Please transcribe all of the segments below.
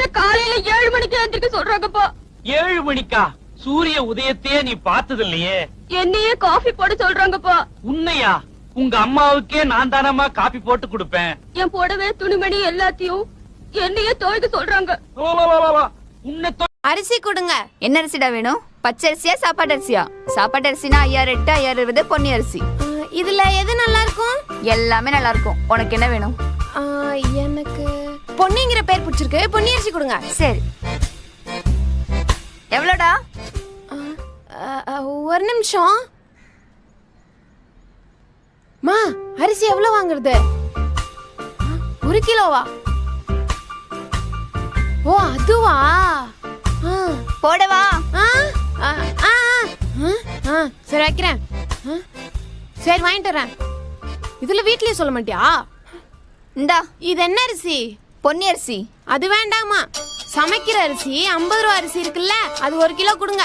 என்ன காலையில ஏழு மணிக்கு எந்திரிக்க சொல்றாங்கப்பா? ஏழு மணிக்கா? சூரிய உதயத்தையே நீ பார்த்தது இல்லையே என்னையே காஃபி போட சொல்றாங்கப்பா. உன்னையா? உங்க அம்மாவுக்கே நான் தானம்மா காப்பி போட்டு கொடுப்பேன். என் புடவை துணிமணி எல்லாத்தையும் என்னையே துவைக்க சொல்றாங்க. உன்னை தொ- அரிசி கொடுங்க. என்ன அரிசிடா வேணும்? பச்சை அரிசியா சாப்பாட்டு அரிசியா? சாப்பாட்டு அரிசினா ஐயாயிரம் எட்டு ஐயாயிரம் இருபது பொன்னி அரிசி. இதுல எது நல்லா இருக்கும்? எல்லாமே நல்லா இருக்கும். உனக்கு என்ன வேணும்? எனக்கு பொன்னிங்கிற பேர் பிடிச்சிருக்கு. பொன்னி அரிசி கொடுங்க. சரி. எவ்வளோடா? ஒரு நிமிஷம். மா அரிசி எவ்வளவு வாங்குறது? ஒரு கிலோவா? ஓ அதுவா? போடவா? சரி வைக்கிறேன். சரி வாங்கிட்டு வரேன் இதுல வீட்லயே சொல்ல மாட்டியா? இந்தா. இது என்ன அரிசி? பொன்னி அரிசி. அது வேண்டாமா சமைக்கிற அரிசி ஐம்பது ரூபா அரிசி இருக்குல்ல அது ஒரு கிலோ கொடுங்க.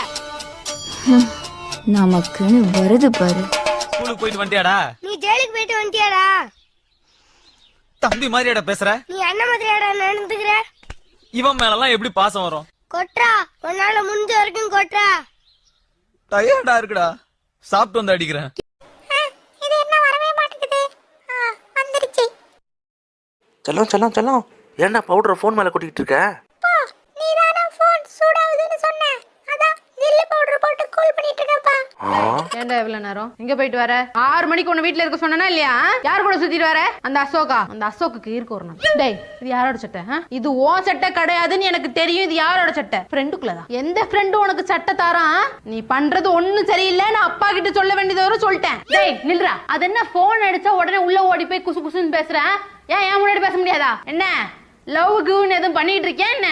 நமக்குன்னு வருது பாரு. ஸ்கூலுக்கு போயிட்டு வந்துட்டியாடா நீ ஜெயிலுக்கு போயிட்டு வந்துட்டியாடா தம்பி மாதிரியாடா பேசுற? நீ அண்ணன் மாதிரியாடா நடந்துக்கிற? இவன் மேலலாம் எப்படி பாசம் வரும்? கொட்றா. உன்னால முடிஞ்ச வரைக்கும் கொட்றா. டயர்டா இருக்குடா. சாப்பிட்டு வந்து அடிக்கிறேன். இது என்ன வரவே ஏன்டா பவுடரை ஃபோன் மேலே கொட்டிக்கிட்டு இருக்க? நீ தானே போன் சூடாகுதுன்னு சொன்ன. அதான் நெல்லு பவுடர் போட்டு கூல் பண்ணிட்டு இருக்கப்பா. ஆ? ஏன்டா இவ்வளவு நேரம்? எங்க போயிட்டு வர? ஆறு மணிக்கு ஒண்ணு வீட்ல இருக்க சொன்னா இல்லையா? யார் கூட சுத்திட்டு வர? அந்த அசோகா. அந்த அசோக்குக்கு இருக்கு ஒரு நாள் டேய் இது யாரோட சட்டை? இது ஓ சட்டை கிடையாதுன்னு எனக்கு தெரியும். இது யாரோட சட்டை? ஃப்ரெண்டுக்குள்ளதான் எந்த ஃப்ரெண்டு உனக்கு சட்டை தாரான்? நீ பண்றது ஒண்ணும் சரியில்லை. நான் அப்பா கிட்ட சொல்ல வேண்டியது சொல்லிட்டேன். டேய் நில்றா. அது என்ன போன் அடிச்சா உடனே உள்ள ஓடி போய் குசு குசுன்னு பேசுறேன் ஏன் ஏன் முன்னாடி பேச முடியாதா? என்ன? லவ் கிவ்னு எதுவும் பண்ணிட்டு இருக்கேன் என்ன?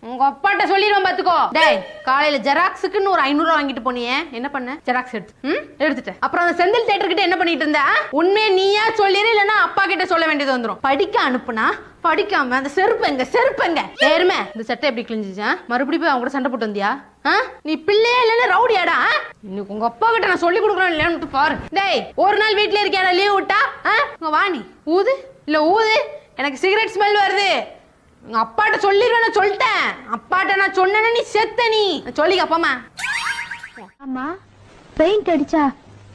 உங்க அப்பாட்ட சொல்லிடுவேன் பாத்துக்கோ. டேய் காலையில ஜெராக்ஸுக்குன்னு ஒரு ஐநூறு வாங்கிட்டு போனியே. என்ன பண்ண? ஜெராக்ஸ் எடுத்து. ம்? எடுத்துட்டேன். அப்புறம் அந்த செந்தில் தேட்டர் கிட்ட என்ன பண்ணிட்டு இருந்த? உண்மையை நீயா சொல்லிடு இல்லைன்னா அப்பா கிட்ட சொல்ல வேண்டியது வந்துரும். படிக்க அனுப்புனா படிக்காம அந்த செருப்பு எங்க செருப்பு எங்க? ஏறுமே இந்த சட்டை எப்படி கிழிஞ்சிச்சா மறுபடியும் போய் அவங்க கூட சண்டை போட்டு வந்தியா? நீ பிள்ளையே இல்லைன்னா ரவுடியாடா? இன்னைக்கு உங்க அப்பா கிட்ட நான் சொல்லி கொடுக்குறேன் இல்லையான்னு பாரு. டேய் ஒரு நாள் வீட்ல இருக்கியாடா லீவ் விட்டா? ஆ? இங்க வா நீ. ஊது இல்ல ஊது. எனக்கு சிகரெட் ஸ்மெல் வருது. உங்க அப்பாட்ட சொல்லிடுவேன் நான் சொல்லிட்டேன். அப்பாட்ட நான் சொன்னேன்னா நீ செத்த நீ. சொல்லிக்க அப்பாமா அம்மா பெயிண்ட் அடிச்சா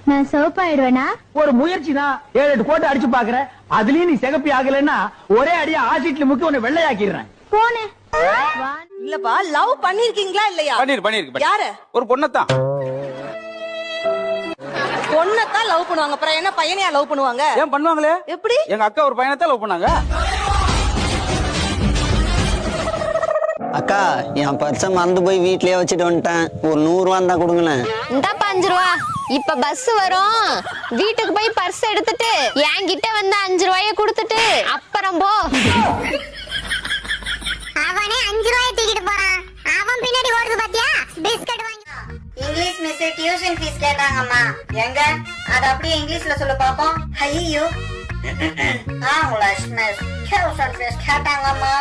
நான் சிவப்பாயிடுவேனா? ஒரு முயற்சி தான் ஏழு எட்டு கோட்டை அடிச்சு பாக்குற. அதுலயும் நீ சிகப்பி ஆகலைன்னா ஒரே அடியா ஆசிட்ல முக்கி உன்னை வெள்ளையாக்கிடுறேன். போனே இல்லப்பா லவ் பண்ணிருக்கீங்களா இல்லையா? பண்ணிரு பண்ணிருக்கு யாரு? ஒரு பொண்ணத்தான். பொண்ணத்தான் லவ் பண்ணுவாங்க. அப்புறம் என்ன பையனையா லவ் பண்ணுவாங்க? ஏன் பண்ணுவாங்களே? எப்படி? எங்க அக்கா ஒரு பையனத்தான் லவ் பண்ணாங்க. அக்கா என் பர்ஸை மறந்து போய் வீட்லயே வச்சுட்டு வந்துட்டேன். ஒரு நூறு ரூபா இருந்தா கொடுங்களேன் இந்தாப்பா அஞ்சு ரூபா. இப்ப பஸ் வரும். வீட்டுக்கு போய் பர்ஸ் எடுத்துட்டு என்கிட்ட வந்து அஞ்சு ரூபாய கொடுத்துட்டு அப்புறம் போ. டியூஷன் ஃபீஸ் கேட்டாங்கம்மா. எங்க? அது அப்படியே இங்கிலீஷ்ல சொல்ல பாப்போம். ஐயோ ஆ லட்சுமி. கேட்டாங்கம்மா.